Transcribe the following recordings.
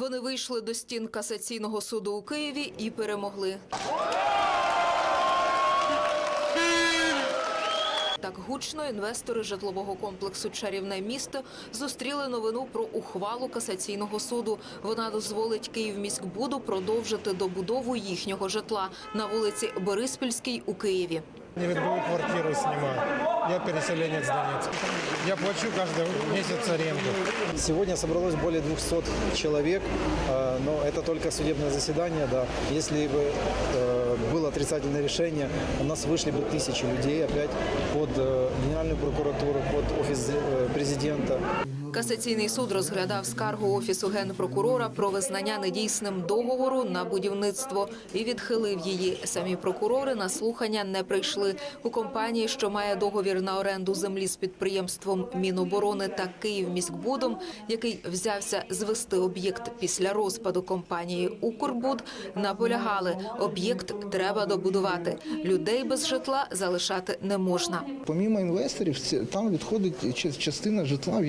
Вони вийшли до стін касаційного суду у Києві і перемогли. Так гучно інвестори житлового комплексу Чарівне місто зустріли новину про ухвалу касаційного суду. Вона дозволить Київміськбуду продовжити добудову їхнього житла на вулиці Бориспільській у Києві. Невидовую квартиру снимаю. Я переселенец Донецк. Я плачу каждый месяц аренду. Сегодня собралось более 200 человек, э, но это только судебное заседание. Да. Если бы э, было отрицательное решение, у нас вышли бы тысячи людей опять под э, Генеральную прокуратуру, под офис президента. Касаційний суд розглядав скаргу офісу генпрокурора про визнання недійсним договору на будівництво і відхилив її. Самі прокурори на слухання не прийшли. У компанії, що має договір на оренду землі з підприємством Міноборони та Київміськбудом, який взявся звести об'єкт після розпаду компанії Укрбуд, наполягали, об'єкт треба добудувати. Людей без житла залишати не можна. Помімо інвесторів, там відходить ча- частина житла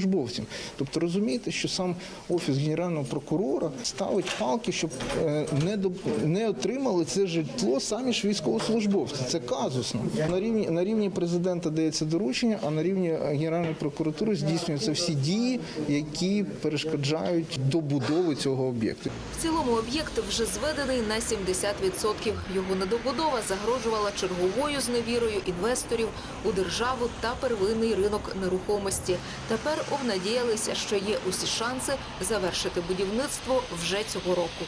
військовослужбовцям. Тобто розумієте, що сам офіс генерального прокурора ставить палки, щоб е, не до не отримали це житло самі ж військовослужбовці. Це казусно. На рівні на рівні президента дається доручення, а на рівні генеральної прокуратури здійснюються всі дії, які перешкоджають добудови цього об'єкту. В цілому об'єкт вже зведений на 70%. Його недобудова загрожувала черговою зневірою інвесторів у державу та первинний ринок нерухомості. Тепер обнадіялися, що є усі шанси завершити будівництво вже цього року.